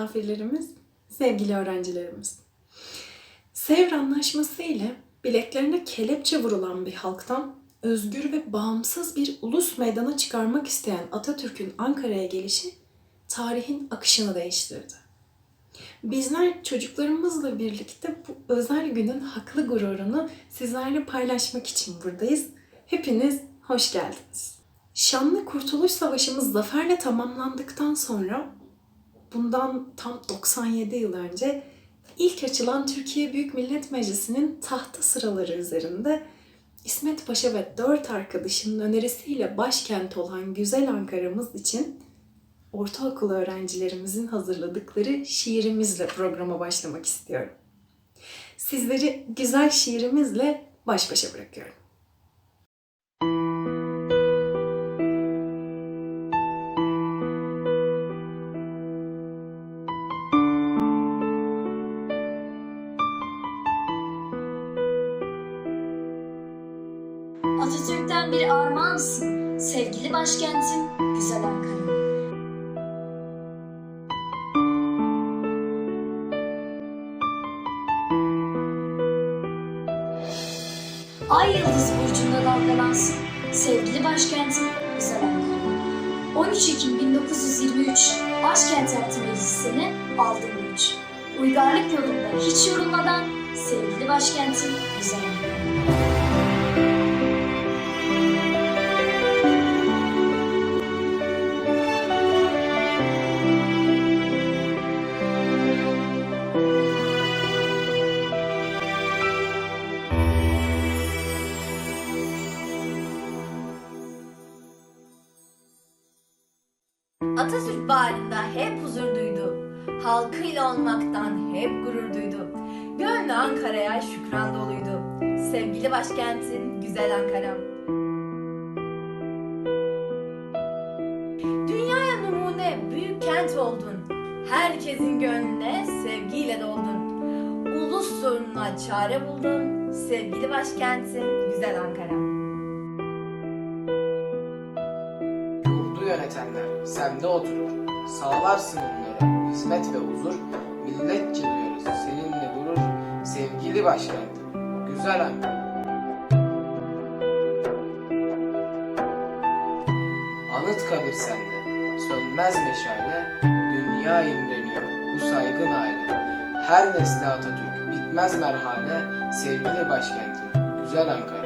misafirlerimiz, sevgili öğrencilerimiz. Sevr Anlaşması ile bileklerine kelepçe vurulan bir halktan özgür ve bağımsız bir ulus meydana çıkarmak isteyen Atatürk'ün Ankara'ya gelişi tarihin akışını değiştirdi. Bizler çocuklarımızla birlikte bu özel günün haklı gururunu sizlerle paylaşmak için buradayız. Hepiniz hoş geldiniz. Şanlı Kurtuluş Savaşımız zaferle tamamlandıktan sonra bundan tam 97 yıl önce ilk açılan Türkiye Büyük Millet Meclisi'nin tahta sıraları üzerinde İsmet Paşa ve dört arkadaşının önerisiyle başkent olan güzel Ankara'mız için ortaokul öğrencilerimizin hazırladıkları şiirimizle programa başlamak istiyorum. Sizleri güzel şiirimizle baş başa bırakıyorum. Atatürk'ten armağansın, sevgili başkentim, güzel Ankara. Ay yıldız burcunda dalgalansın, sevgili başkentim, güzel Ankara. 13 Ekim 1923 başkent yaptı meclisini, aldım güç. Uygarlık yolunda hiç yorulmadan, sevgili başkentim, güzel Ankara. Bağrında hep huzur duydu. Halkıyla olmaktan hep gurur duydu. Gönlü Ankara'ya şükran doluydu. Sevgili başkentin güzel Ankara'm. Dünyaya numune büyük kent oldun. Herkesin gönlüne sevgiyle doldun. Ulus sorununa çare buldun. Sevgili başkentin güzel Ankara'm. Yurdu yönetenler semde oturur. Sağlarsın onlara hizmet ve huzur. Milletçe duyarız seninle gurur. Sevgili başkentim, güzel Ankara. Anıtkabir sende, sönmez meşale. Dünya imreniyor bu saygın aile. Her nesle Atatürk, bitmez merhale. Sevgili başkentim, güzel Ankara.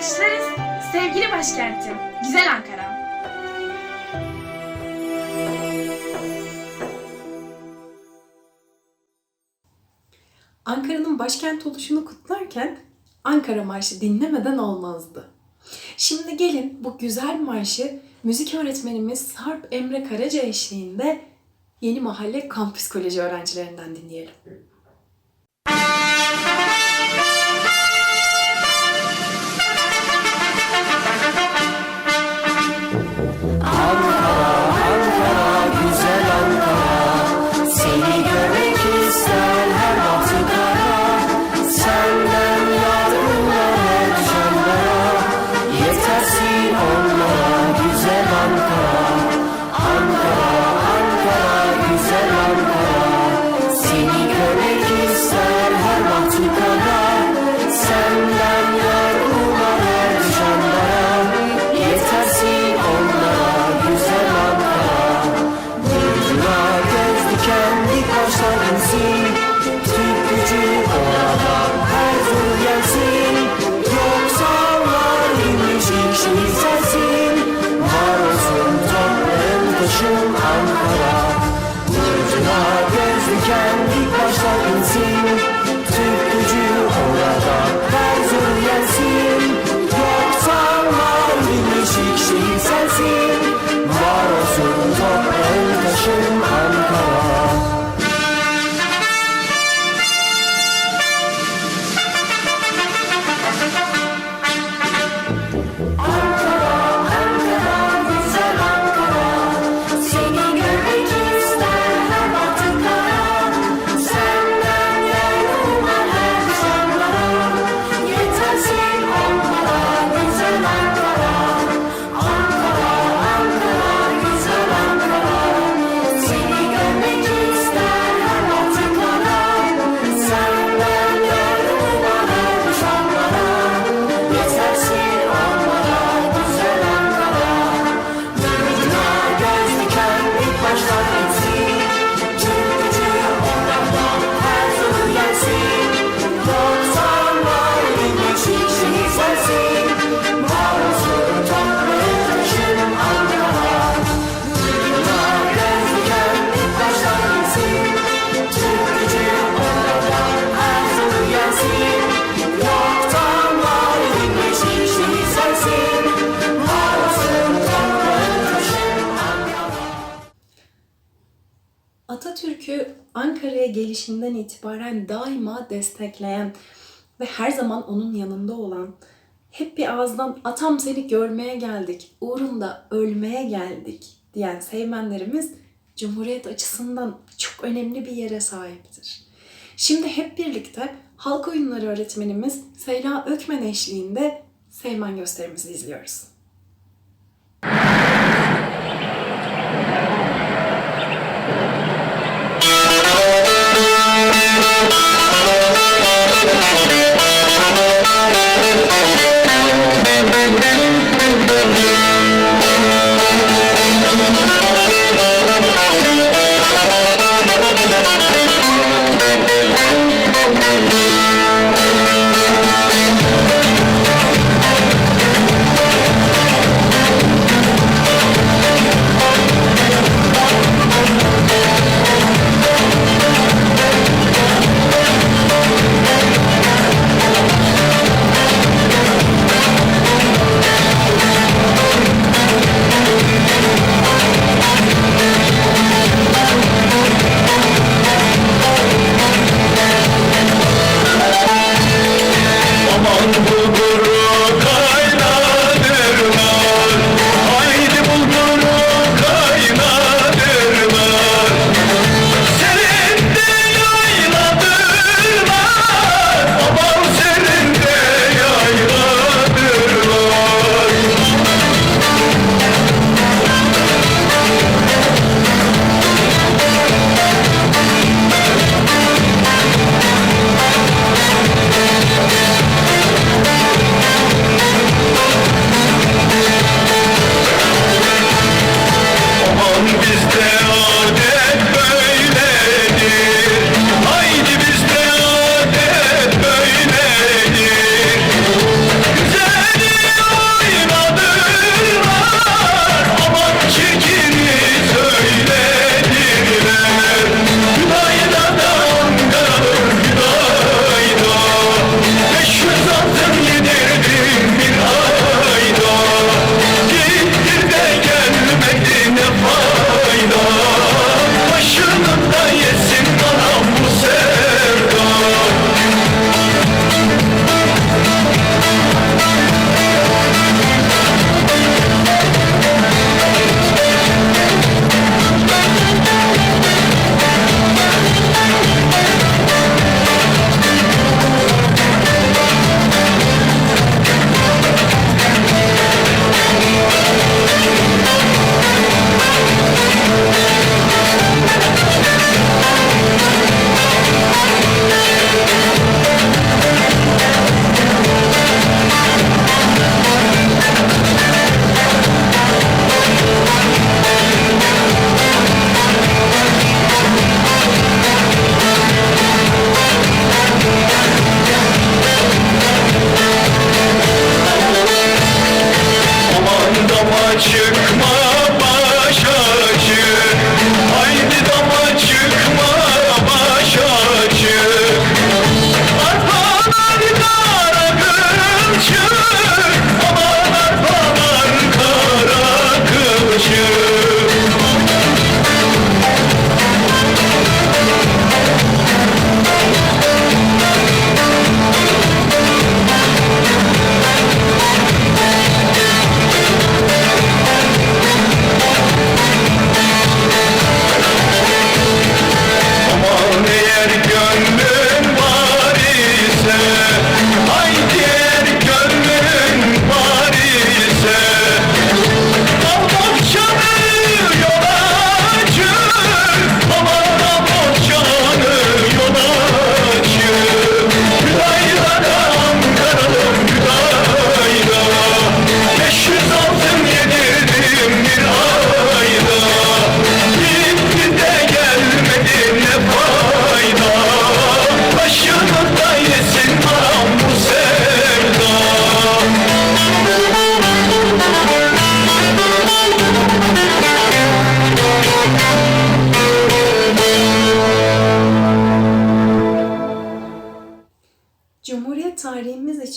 Alkışlarız. Sevgili başkentim, güzel Ankara. Ankara'nın başkent oluşunu kutlarken Ankara Marşı dinlemeden olmazdı. Şimdi gelin bu güzel marşı müzik öğretmenimiz Sarp Emre Karaca eşliğinde Yeni Mahalle Kampüs Koleji öğrencilerinden dinleyelim. Savaşlar insin. Türk gücü orada Her gelişinden itibaren daima destekleyen ve her zaman onun yanında olan, hep bir ağızdan atam seni görmeye geldik, uğrunda ölmeye geldik diyen sevmenlerimiz Cumhuriyet açısından çok önemli bir yere sahiptir. Şimdi hep birlikte halk oyunları öğretmenimiz Seyla Ökmen eşliğinde Seymen gösterimizi izliyoruz.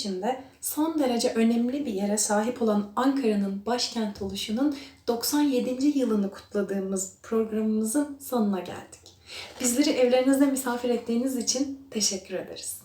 İçinde son derece önemli bir yere sahip olan Ankara'nın başkent oluşunun 97. yılını kutladığımız programımızın sonuna geldik. Bizleri evlerinizde misafir ettiğiniz için teşekkür ederiz.